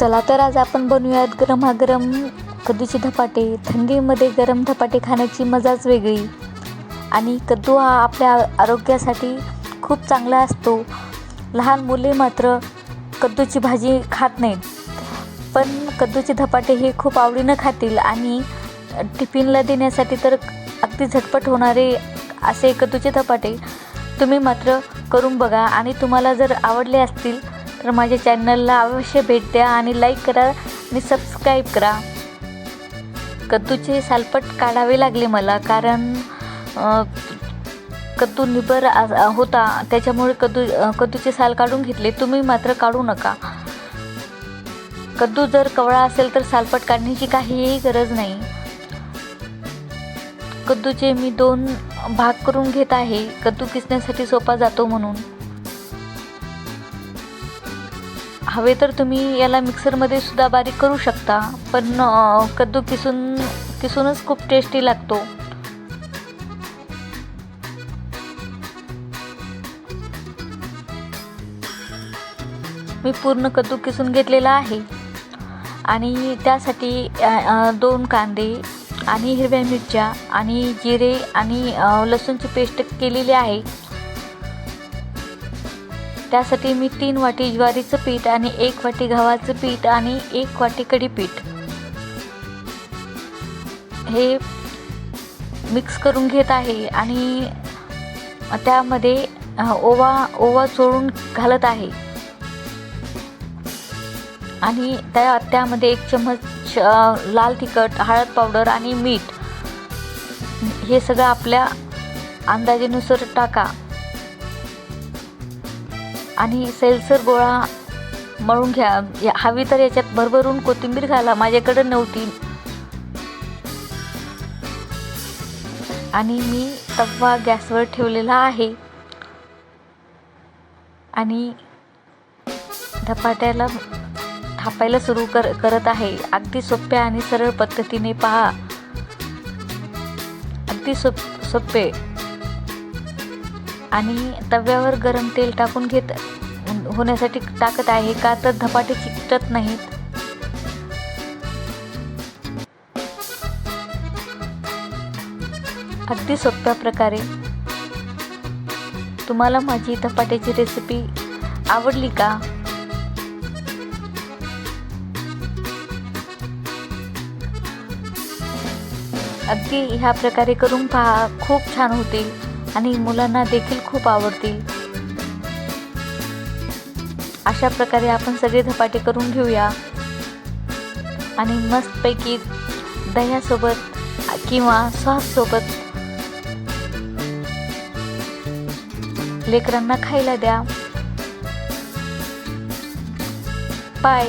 चला तर आज आपण बनवूयात गरमागरम कद्दूचे धपाटे. थंडीमध्ये गरम धपाटे खाण्याची मजाच वेगळी. आणि कद्दू हा आपल्या आरोग्यासाठी खूप चांगला असतो. लहान मुले मात्र कद्दूची भाजी खात नाहीत. पण कद्दूचे धपाटे हे खूप आवडीनं खातील आणि टिफिनला देण्यासाठी तर अगदी झटपट होणारे असे कद्दूचे धपाटे तुम्ही मात्र करून बघा. आणि तुम्हाला जर आवडले असतील तर माझ्या चॅनलला अवश्य भेट द्या आणि लाईक करा आणि सबस्क्राईब करा. कद्दूचे सालपट काढावे लागले मला कारण कद्दू निबर आ- होता. त्याच्यामुळे कद्दू कद्दूचे साल काढून घेतले. तुम्ही मात्र काढू नका. कद्दू जर कवळा असेल तर सालपट काढण्याची काहीही गरज नाही. कद्दूचे मी दोन भाग करून घेत आहे. कद्दू किसण्यासाठी सोपा जातो म्हणून. हवे तर तुम्ही याला मिक्सरमध्ये सुद्धा बारीक करू शकता पण कद्दू किसून किसूनच खूप टेस्टी लागतो. मी पूर्ण कद्दू किसून घेतलेला आहे. आणि त्यासाठी दोन कांदे आणि हिरव्या मिरच्या आणि जिरे आणि लसूणची पेस्ट केलेली आहे. त्यासाठी मी तीन वाटी ज्वारीचं पीठ आणि एक वाटी गव्हाचं पीठ आणि एक वाटी कढीपीठ हे मिक्स करून घेत आहे आणि त्यामध्ये ओवा ओवा चोळून घालत आहे. आणि त्या त्यामध्ये एक चम्मच लाल तिखट हळद पावडर आणि मीठ हे सगळं आपल्या अंदाजेनुसार टाका. आणि सैलसर गोळा मळून घ्या. या- हवी तर याच्यात भरभरून कोथिंबीर घाला. माझ्याकडे नव्हती. आणि मी तवा गॅसवर ठेवलेला आहे. आणि धपाट्याला थापायला सुरू कर करत आहे. अगदी सोप्या आणि सरळ पद्धतीने पहा. अगदी सोप सोपे. आणि तव्यावर गरम तेल टाकून घेत होण्यासाठी टाकत आहे का? तर धपाटे चिकटत नाहीत. अगदी सोप्या प्रकारे. तुम्हाला माझी धपाट्याची रेसिपी आवडली का? अगदी ह्या प्रकारे करून पहा. खूप छान होतील. आणि मुलांना देखील खूप आवडतील. अशा प्रकारे आपण सगळे धपाटे करून घेऊया. आणि मस्तपैकी दह्यासोबत किंवा सॉससोबत लेकरांना खायला द्या. बाय